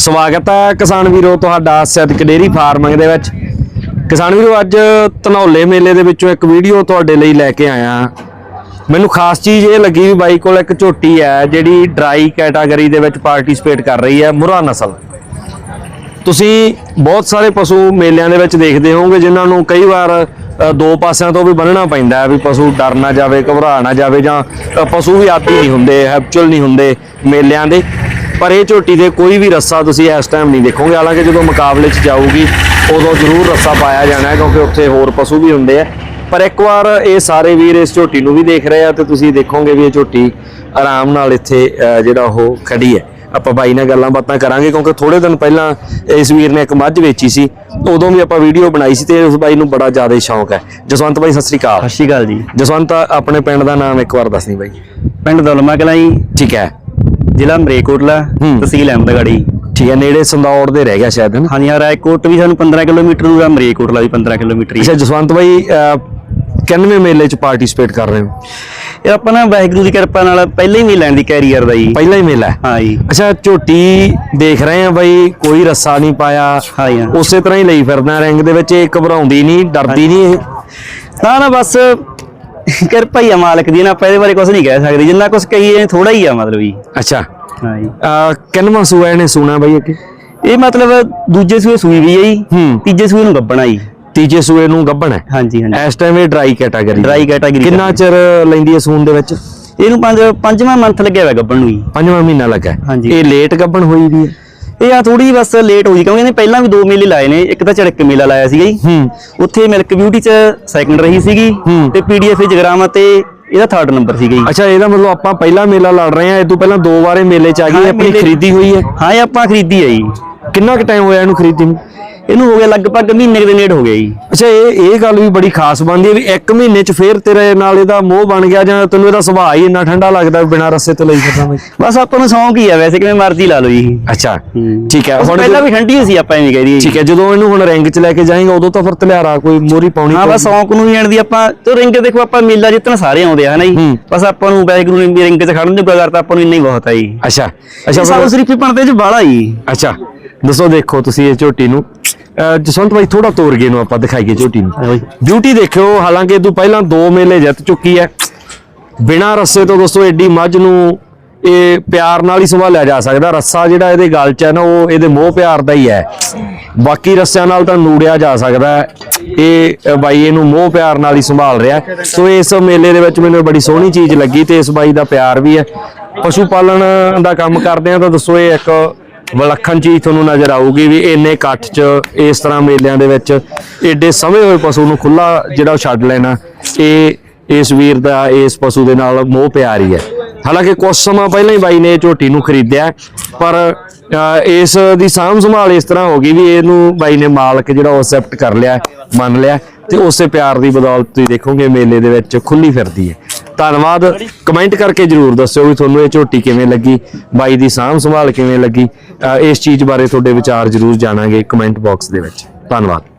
ਸਵਾਗਤ ਹੈ ਕਿਸਾਨ ਵੀਰੋ ਤੁਹਾਡਾ ਸਿੱਧਕ ਡੇਰੀ ਫਾਰਮਿੰਗ ਦੇ ਵਿੱਚ। ਕਿਸਾਨ ਵੀਰੋ, ਅੱਜ ਧਨੌਲੇ ਮੇਲੇ ਦੇ ਵਿੱਚੋਂ ਇੱਕ ਵੀਡੀਓ ਤੁਹਾਡੇ ਲਈ ਲੈ ਕੇ ਆਇਆ। ਮੈਨੂੰ ਖਾਸ ਚੀਜ਼ ਇਹ ਲੱਗੀ ਵੀ ਬਾਈ ਕੋਲ ਇੱਕ ਝੋਟੀ ਹੈ, ਜਿਹੜੀ ਡਰਾਈ ਕੈਟਾਗਰੀ ਦੇ ਵਿੱਚ ਪਾਰਟਿਸਿਪੇਟ ਕਰ ਰਹੀ ਹੈ, ਮੁਰਾ ਨਸਲ। ਤੁਸੀਂ ਬਹੁਤ ਸਾਰੇ ਪਸ਼ੂ ਮੇਲਿਆਂ ਦੇ ਵਿੱਚ ਦੇਖਦੇ ਹੋਵੋਗੇ, ਜਿਨ੍ਹਾਂ ਨੂੰ ਕਈ ਵਾਰ ਦੋ ਪਾਸਿਆਂ ਤੋਂ ਵੀ ਬੰਨਣਾ ਪੈਂਦਾ ਵੀ ਪਸ਼ੂ ਡਰ ਨਾ ਜਾਵੇ, ਘਬਰਾ ਨਾ ਜਾਵੇ ਜਾਂ ਪਸ਼ੂ ਵੀ ਆਦੀ ਨਹੀਂ ਹੁੰਦੇ ਹੈਪਚੁਅਲ ਨਹੀਂ ਹੁੰਦੇ ਮੇਲਿਆਂ ਦੇ। ਪਰ ਇਹ ਝੋਟੀ ਦੇ ਕੋਈ ਵੀ ਰੱਸਾ ਤੁਸੀਂ ਇਸ ਟਾਈਮ ਨਹੀਂ ਦੇਖੋਗੇ। ਹਾਲਾਂਕਿ ਜਦੋਂ ਮੁਕਾਬਲੇ 'ਚ ਜਾਊਗੀ ਉਦੋਂ ਜ਼ਰੂਰ ਰੱਸਾ ਪਾਇਆ ਜਾਣਾ ਕਿਉਂਕਿ ਉੱਥੇ ਹੋਰ ਪਸ਼ੂ ਵੀ ਹੁੰਦੇ ਆ। ਪਰ ਇੱਕ ਵਾਰ ਇਹ ਸਾਰੇ ਵੀਰ ਇਸ ਝੋਟੀ ਨੂੰ ਵੀ ਦੇਖ ਰਹੇ ਆ ਤੇ ਤੁਸੀਂ ਦੇਖੋਗੇ ਵੀ ਇਹ ਝੋਟੀ ਆਰਾਮ ਨਾਲ ਇੱਥੇ ਜਿਹੜਾ ਉਹ ਖੜੀ ਹੈ। ਆਪਾਂ ਬਾਈ ਨਾਲ ਗੱਲਾਂ ਬਾਤਾਂ ਕਰਾਂਗੇ ਕਿਉਂਕਿ ਥੋੜੇ ਦਿਨ ਪਹਿਲਾਂ ਇਸ ਵੀਰ ਨੇ ਇੱਕ ਮੱਝ ਵੇਚੀ ਸੀ ਉਦੋਂ ਵੀ ਆਪਾਂ ਵੀਡੀਓ ਬਣਾਈ ਸੀ ਤੇ ਉਸ ਬਾਈ ਨੂੰ ਬੜਾ ਜ਼ਿਆਦਾ ਸ਼ੌਂਕ ਹੈ। ਜਸਵੰਤ ਬਾਈ ਸਤਿ ਸ੍ਰੀ ਅਕਾਲ। ਸਤਿ ਸ਼੍ਰੀ ਅਕਾਲ ਜੀ। ਜਸਵੰਤ ਆਪਣੇ ਪਿੰਡ ਦਾ ਨਾਮ ਇੱਕ ਵਾਰ ਦੱਸਣੀ ਬਾਈ। ਪਿੰਡ ਦੌਲਮਾ ਕਲਾਂ ਜੀ। ਠੀਕ ਹੈ। ਜ਼ਿਲ੍ਹਾ ਮਰੇਕੋਟਲਾ ਹੂੰ। ਤਹਿਸੀਲ ਅਹਿਮਦਗੜ੍ਹੀ। ਠੀਕ ਹੈ ਨੇੜੇ ਸੰਦੌੜ ਦੇ ਰਹਿ ਗਿਆ ਸ਼ਾਇਦ ਨਾ? ਹਾਂਜੀ ਹਾਂ ਰਾਏਕੋਟ ਵੀ ਸਾਨੂੰ 15 ਕਿਲੋਮੀਟਰ ਦੂਰ ਆ ਮਰੇਕੋਟਲਾ ਵੀ 15 ਕਿਲੋਮੀਟਰ ਹੀ ਅੱਛਾ ਜਸਵੰਤ ਬਾਈ ਅਹ, ਮੇਲੇ 'ਚ ਪਾਰਟਿਸਿਪੇਟ ਕਰ ਰਹੇ ਹੋ? ਇਹ ਆਪਾਂ ਨਾ ਵਾਹਿਗੁਰੂ ਦੀ ਕਿਰਪਾ ਨਾਲ ਪਹਿਲਾਂ ਹੀ ਲੈਣ ਦੀ ਕੈਰੀਅਰ ਦਾ ਜੀ। ਪਹਿਲਾ ਹੀ ਮੇਲਾ ਹੈ? ਹਾਂ ਜੀ। ਅੱਛਾ ਝੋਟੀ ਦੇਖ ਰਹੇ ਆ ਬਾਈ ਕੋਈ ਰੱਸਾ ਨਹੀਂ ਪਾਇਆ। ਹਾਂ ਜੀ, ਹਾਂ। ਉਸੇ ਤਰ੍ਹਾਂ ਹੀ ਲਈ ਫਿਰਦਾ ਰਿੰਗ ਦੇ ਵਿੱਚ ਇਹ ਘਬਰਾਉਂਦੀ ਨਹੀਂ ਡਰਦੀ ਨਹੀਂ ਇਹ। ਨਾ ਨਾ ਬਸ ਕਿਰਪਾ ਹੀ ਆ ਮਾਲਕ ਦੀ ਨਾ ਆਪਾਂ ਇਹਦੇ ਬਾਰੇ ਕੁਝ ਨਹੀਂ ਕਹਿ ਸਕਦੇ ਜਿੰਨਾ ਕੁਝ ਕਹੀਏ ਥੋੜਾ ਹੀ ਆ ਮਤਲਬ ਜੀ। ਅੱਛਾ। ਹਾਂ ਜੀ। ਕਿੰਨਵਾਂ ਸੂਆ ਇਹਨੇ ਸੁਣਾ ਬਾਈ ਅੱਗੇ? ਇਹ ਮਤਲਬ ਦੂਜੇ ਸੂਏ ਸੂਈ ਵੀ ਹੈ ਜੀ ਹੂੰ। ਤੀਜੇ ਸੂਏ ਨੂੰ ਗੱਬਣਾ ਜੀ। ਤੀਜੇ ਸੂਏ ਨੂੰ ਗੱਭਣ ਹੈ ਹਾਂਜੀ ਹਾਂਜੀ। ਇਸ ਟਾਈਮ ਇਹ ਡਰਾਈ ਕੈਟਾਗਰੀ Dry category ਕਿੰਨਾ ਚਿਰ ਲੈਂਦੀ ਹੈ ਸੂਣ ਦੇ ਵਿੱਚ? ਇਹਨੂੰ ਪੰਜ ਪੰਜਵਾਂ ਮੰਥ ਲੱਗਿਆ ਹੋਇਆ ਗੱਬਣ ਨੂੰ ਜੀ। ਪੰਜਵਾਂ ਮਹੀਨਾ ਲੱਗਾ। ਹੈ। ਹਾਂਜੀ। ਇਹ ਲੇਟ ਗੱਭਣ ਹੋਈ ਵੀ ਹੈ। ਇਹ ਆ ਥੋੜੀ ਬਸ ਲੇਟ ਹੋਈ ਕਿਉਂਕਿ ਇਹਨੇ ਪਹਿਲਾਂ ਵੀ ਦੋ ਮੇਲੇ ਲਾਏ ਨੇ ਇੱਕ ਤਾਂ ਝੜਕ ਮੇਲਾ ਲਾਇਆ ਸੀਗਾ ਜੀ। ਹੂੰ। ਉੱਥੇ ਮਿਲਕ ਬਿਊਟੀ ਚ ਸੈਕੰਡ ਰਹੀ ਸੀਗੀ। ਤੇ ਪੀਡੀਐਫ ਜਗਰਾਮਾ ਤੇ ਇਹਦਾ ਥਰਡ ਨੰਬਰ ਸੀਗਾ ਜੀ। ਅੱਛਾ ਇਹਦਾ ਮਤਲਬ ਆਪਾਂ ਪਹਿਲਾ ਮੇਲਾ ਲੜ ਰਹੇ ਆ ਇਹ ਤੋਂ ਪਹਿਲਾਂ ਦੋ ਵਾਰੇ ਮੇਲੇ ਚ ਆ ਗਈ ਆਪਣੀ ਖਰੀਦੀ ਹੋਈ ਹੈ? ਹਾਂ ਇਹ ਆਪਾਂ ਖਰੀਦੀ ਹੈ ਜੀ। ਕਿੰਨਾ ਕੁ ਟਾਈਮ ਹੋਇਆ ਇਹਨੂੰ ਖਰੀਦੀ ਨੂੰ? ਇਹਨੂੰ ਹੋ ਗਿਆ ਲਗਭਗ ਮਹੀਨੇ ਦੇ ਨੇੜੇ ਹੋ ਗਿਆ ਜੀ। ਅੱਛਾ ਇਹ ਇਹ ਗੱਲ ਵੀ ਬੜੀ ਖਾਸ ਬਣਦੀ ਹੈ ਵੀ ਇੱਕ ਮਹੀਨੇ ਚ ਫੇਰ ਤੇਰੇ ਨਾਲ ਇਹਦਾ ਮੋਹ ਬਣ ਗਿਆ ਜਾਂ ਤੈਨੂੰ ਇਹਦਾ ਸੁਭਾਅ ਹੀ ਇੰਨਾ ਠੰਡਾ ਲੱਗਦਾ ਬਿਨਾ ਰੱਸੇ ਤੋਂ ਲਈ ਫਿਰਦਾ ਬਈ? ਬਸ ਆਪਾਂ ਨੂੰ ਸ਼ੌਂਕ ਹੀ ਆ ਵੈਸੇ ਕਿਵੇਂ ਮਰਜ਼ੀ ਲਾ ਲਓ ਜੀ। ਅੱਛਾ। ਠੀਕ ਹੈ ਹੁਣ ਪਹਿਲਾਂ ਵੀ ਠੰਡੀ ਸੀ ਆਪਾਂ ਐਵੇਂ ਕਹਿ ਦਈਏ ਠੀਕ ਹੈ ਜਦੋਂ ਇਹਨੂੰ ਹੁਣ ਰਿੰਗ ਚ ਲੈ ਕੇ ਜਾਏਗਾ ਉਦੋਂ ਤਾਂ ਫਿਰ ਤਲਿਆਰਾ ਕੋਈ ਮੋਰੀ ਪਾਉਣੀ ਹਾਂ ਬਸ ਸ਼ੌਂਕ ਨੂੰ ਹੀ ਦੀ ਆਪਾਂ ਤੇ ਰਿੰਗ ਦੇਖੋ ਆਪਾਂ ਮੇਲਾ ਜਿੱਤਣ ਸਾਰੇ ਆਉਂਦੇ ਆ ਹਨਾ ਜੀ। ਬਸ ਆਪਾਂ ਨੂੰ ਵਾਹਿਗੁਰੂ ਨੇ ਰਿੰਗ 'ਚ ਖੜਨ ਦੀ ਕਰਤਾ ਆਪਾਂ ਨੂੰ ਇੰਨਾ ਹੀ ਬਹੁਤ ਆ ਜੀ। ਅੱਛਾ ਅੱਛਾ ਫਿਰ- ਸ਼ਰੀਫੀ ਪਣਦੇ ਚ ਬਾਲਾ ਜੀ। ਅੱਛਾ ਦੱਸੋ ਦੇਖੋ ਤੁਸੀਂ ਇਹ ਝੋਟੀ ਨੂੰ। ਜਸਵੰਤ ਭਾਈ ਥੋੜਾ ਤੋਰ ਗਏ ਨੂੰ ਆਪਾਂ ਦਿਖਾਈਏ ਝੋਟੀ ਨੂੰ। ਬਿਊਟੀ ਦੇਖਿਓ ਹਾਲਾਂਕਿ ਤੂੰ ਪਹਿਲਾਂ ਦੋ ਮੇਲੇ ਜਿੱਤ ਚੁੱਕੀ ਹੈ। ਬਿਨਾਂ ਰੱਸੇ ਤੋਂ ਦੋਸਤੋ ਐਡੀ ਮੱਝ ਨੂੰ ਇਹ ਪਿਆਰ ਨਾਲ ਹੀ ਸੰਭਾਲਿਆ ਜਾ ਸਕਦਾ। ਰੱਸਾ ਜਿਹੜਾ ਇਹਦੇ ਗਲ 'ਚ ਹੈ ਨਾ ਉਹ ਇਹਦੇ ਮੋਹ ਪਿਆਰ ਦਾ ਹੀ ਹੈ। ਬਾਕੀ ਰੱਸਿਆਂ ਨਾਲ ਤਾਂ ਨੂੜਿਆ ਜਾ ਸਕਦਾ ਹੈ। ਇਹ ਬਾਈ ਇਹਨੂੰ ਮੋਹ ਪਿਆਰ ਨਾਲ ਹੀ ਸੰਭਾਲ ਰਿਹਾ। ਸੋ ਇਸ ਮੇਲੇ ਦੇ ਵਿੱਚ ਮੈਨੂੰ ਬੜੀ ਸੋਹਣੀ ਚੀਜ਼ ਲੱਗੀ ਤੇ ਇਸ ਬਾਈ ਦਾ ਪਿਆਰ ਵੀ ਹੈ। ਪਸ਼ੂ ਪਾਲਣ ਦਾ ਕੰਮ ਕਰਦੇ ਆ ਤਾਂ ਦੱਸੋ ਇਹ ਇੱਕ ਵਿਲੱਖਣ ਚੀਜ਼ ਤੁਹਾਨੂੰ ਨਜ਼ਰ ਆਊਗੀ ਵੀ ਇੰਨੇ ਇਕੱਠ 'ਚ, ਇਸ ਤਰ੍ਹਾਂ ਮੇਲਿਆਂ ਦੇ ਵਿੱਚ ਏਡੇ ਸਮੇਂ ਹੋਏ ਪਸ਼ੂ ਨੂੰ ਖੁੱਲਾ ਜਿਹੜਾ ਉਹ ਛੱਡ ਲੈਣਾ, ਇਹ ਇਸ ਵੀਰ ਦਾ, ਇਸ ਪਸ਼ੂ ਦੇ ਨਾਲ ਮੋਹ ਪਿਆਰ ਹੀ ਹੈ। ਹਾਲਾਂਕਿ ਕੁਝ ਸਮਾਂ ਪਹਿਲਾਂ ਹੀ ਬਾਈ ਨੇ ਇਹ ਝੋਟੀ ਨੂੰ ਖਰੀਦਿਆ, ਪਰ ਇਸ ਦੀ ਸਾਂਭ ਸੰਭਾਲ ਇਸ ਤਰ੍ਹਾਂ ਹੋ ਗਈ ਵੀ ਇਹਨੂੰ ਬਾਈ ਨੇ ਮਾਲਕ ਜਿਹੜਾ ਉਹ ਐਕਸੈਪਟ ਕਰ ਲਿਆ, ਮੰਨ ਲਿਆ, ਤੇ ਉਸੇ ਪਿਆਰ ਦੀ ਬਦੌਲਤ ਤੁਸੀਂ ਦੇਖੋਗੇ ਮੇਲੇ ਦੇ ਵਿੱਚ ਖੁੱਲੀ ਫਿਰਦੀ ਹੈ। ਧੰਨਵਾਦ। ਕਮੈਂਟ ਕਰਕੇ ਜਰੂਰ ਦੱਸਿਓ ਵੀ ਤੁਹਾਨੂੰ ਇਹ ਝੋਟੀ ਕਿਵੇਂ ਲੱਗੀ, ਬਾਈ ਦੀ ਸਾਂਭ ਸੰਭਾਲ ਕਿਵੇਂ ਲੱਗੀ। ਇਸ ਚੀਜ਼ ਬਾਰੇ ਤੁਹਾਡੇ ਵਿਚਾਰ ਜਰੂਰ ਜਾਣਾਂਗੇ ਕਮੈਂਟ ਬਾਕਸ ਦੇ ਵਿੱਚ। ਧੰਨਵਾਦ।